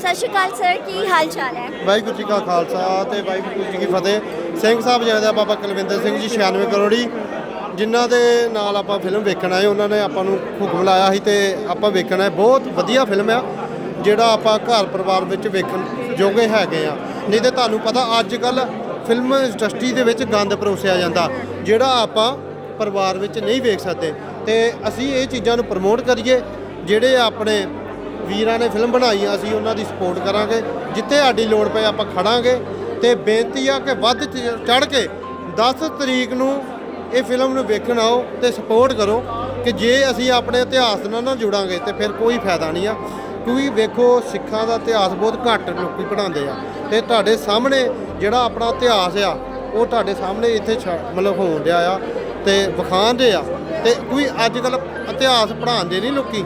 ਸਤਿ ਸ਼੍ਰੀ ਅਕਾਲ ਸਰ, ਕੀ ਹਾਲ ਚਾਲ ਹੈ? ਵਾਹਿਗੁਰੂ ਜੀ ਕਾ ਖਾਲਸਾ ਤੇ ਵਾਹਿਗੁਰੂ ਜੀ ਕੀ ਫਤਿਹ। ਸਿੰਘ ਸਾਹਿਬ ਜੈਦਾ ਬਾਬਾ ਕੁਲਵਿੰਦਰ ਸਿੰਘ ਜੀ 96 ਕਰੋੜੀ। ਜਿਨ੍ਹਾਂ ਦੇ ਨਾਲ ਆਪਾਂ ਫਿਲਮ ਵੇਖਣ ਆਏ, ਉਹਨਾਂ ਨੇ ਆਪਾਂ ਨੂੰ ਹੁਕਮ ਲਾਇਆ ਸੀ ਤੇ ਆਪਾਂ ਵੇਖਣਾ ਹੈ। ਬਹੁਤ ਵਧੀਆ ਫਿਲਮ ਆ, ਜਿਹੜਾ ਆਪਾਂ ਘਰ ਪਰਿਵਾਰ ਵਿੱਚ ਵੇਖਣ ਜੋਗੇ ਹੈਗੇ ਆ। ਨਹੀਂ ਤੇ ਤੁਹਾਨੂੰ ਪਤਾ ਅੱਜ ਕੱਲ ਫਿਲਮ ਇੰਡਸਟਰੀ ਦੇ ਵਿੱਚ ਗੰਦ ਪਰੋਸਿਆ ਜਾਂਦਾ, ਜਿਹੜਾ ਆਪਾਂ ਪਰਿਵਾਰ ਵਿੱਚ ਨਹੀਂ ਵੇਖ ਸਕਦੇ। ਤੇ ਅਸੀਂ ਇਹ ਚੀਜ਼ਾਂ ਨੂੰ ਪ੍ਰਮੋਟ ਕਰੀਏ, ਜਿਹੜੇ ਆਪਣੇ ਵੀਰਾਂ ਨੇ ਫਿਲਮ ਬਣਾਈ ਆ ਅਸੀਂ ਉਹਨਾਂ ਦੀ ਸਪੋਰਟ ਕਰਾਂਗੇ। ਜਿੱਥੇ ਸਾਡੀ ਲੋੜ ਪਏ, ਆਪਾਂ ਖੜਾਂਗੇ। ਤੇ ਬੇਨਤੀ ਆ ਕਿ ਵੱਧ ਚੜ ਕੇ 10 ਤਰੀਕ ਨੂੰ ਇਹ ਫਿਲਮ ਨੂੰ ਵੇਖਣ ਆਓ ਤੇ ਸਪੋਰਟ ਕਰੋ ਕਿ ਜੇ ਅਸੀਂ ਆਪਣੇ ਇਤਿਹਾਸ ਨਾਲ ਨਾ ਜੁੜਾਂਗੇ, ਤੇ ਫਿਰ ਕੋਈ ਫਾਇਦਾ ਨਹੀਂ ਆ। ਕਿਉਂਕਿ ਵੇਖੋ, ਸਿੱਖਾਂ ਦਾ ਇਤਿਹਾਸ ਬਹੁਤ ਘੱਟ ਲੋਕੀ ਪੜ੍ਹਾਉਂਦੇ ਆ। ਤੇ ਤੁਹਾਡੇ ਸਾਹਮਣੇ ਜਿਹੜਾ ਆਪਣਾ ਇਤਿਹਾਸ ਆ, ਉਹ ਤੁਹਾਡੇ ਸਾਹਮਣੇ ਇੱਥੇ ਮਤਲਬ ਹੋਣ ਡਿਆ ਆ ਤੇ ਵਿਖਾਉਂਦੇ ਆ। ਤੇ ਕੋਈ ਅੱਜ ਕੱਲ ਇਤਿਹਾਸ ਪੜ੍ਹਾਉਂਦੇ ਨਹੀਂ ਲੋਕੀ।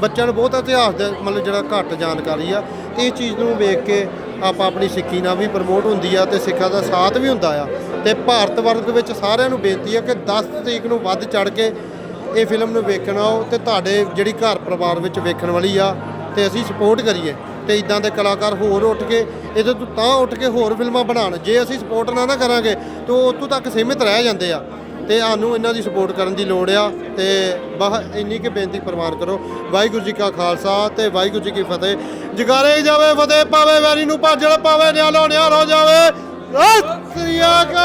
ਬੱਚਿਆਂ ਨੂੰ ਬਹੁਤ ਇਤਿਹਾਸ ਦਾ ਮਤਲਬ ਜਿਹੜਾ ਘੱਟ ਜਾਣਕਾਰੀ ਆ ਤੇ ਇਹ ਚੀਜ਼ ਨੂੰ ਵੇਖ ਕੇ ਆਪਾਂ ਆਪਣੀ ਸਿੱਖੀ ਨਾਲ ਵੀ ਪ੍ਰਮੋਟ ਹੁੰਦੀ ਆ ਤੇ ਸਿੱਖਾਂ ਦਾ ਸਾਥ ਵੀ ਹੁੰਦਾ ਆ। ਤੇ ਭਾਰਤ ਵਰਗ ਵਿੱਚ ਸਾਰਿਆਂ ਨੂੰ ਬੇਨਤੀ ਆ ਕਿ 10 ਤਰੀਕ ਨੂੰ ਵੱਧ ਚੜ ਕੇ ਇਹ ਫਿਲਮ ਨੂੰ ਵੇਖਣ ਆਓ ਤੇ ਤੁਹਾਡੇ ਜਿਹੜੀ ਘਰ ਪਰਿਵਾਰ ਵਿੱਚ ਵੇਖਣ ਵਾਲੀ ਆ ਤੇ ਅਸੀਂ ਸਪੋਰਟ ਕਰੀਏ। ਤੇ ਇਦਾਂ ਦੇ ਕਲਾਕਾਰ ਹੋਰ ਉੱਠ ਕੇ, ਇਹਦੇ ਤੋਂ ਤਾਂ ਉੱਠ ਕੇ ਹੋਰ ਫਿਲਮਾਂ ਬਣਾਉਣ। ਜੇ ਅਸੀਂ ਸਪੋਰਟ ਨਾ ਨਾ ਕਰਾਂਗੇ, ਤਾਂ ਉਹ ਉੱਥੋਂ ਤੱਕ ਸੀਮਿਤ ਰਹਿ ਜਾਂਦੇ ਆ। ਤੇ ਸਾਨੂੰ ਇਹਨਾਂ ਦੀ ਸਪੋਰਟ ਕਰਨ ਦੀ ਲੋੜ ਆ ਤੇ ਬਾਹ ਇੰਨੀ ਕਿ ਬੇਨਤੀ ਪ੍ਰਵਾਨ ਕਰੋ। ਵਾਹਿਗੁਰੂ ਜੀ ਕਾ ਖਾਲਸਾ ਤੇ ਵਾਹਿਗੁਰੂ ਜੀ ਕੀ ਫਤਿਹ। ਜਗਾਰੇ ਜਾਵੇ ਫਤਿਹ ਪਾਵੇ ਵੈਰੀ ਨੂੰ ਭਾਜੜ ਪਾਵੇ ਨਿਆਲੋ ਨਿਆਲ ਹੋ ਜਾਵੇ। ਸਤਿ ਸ੍ਰੀ ਅਕਾਲ।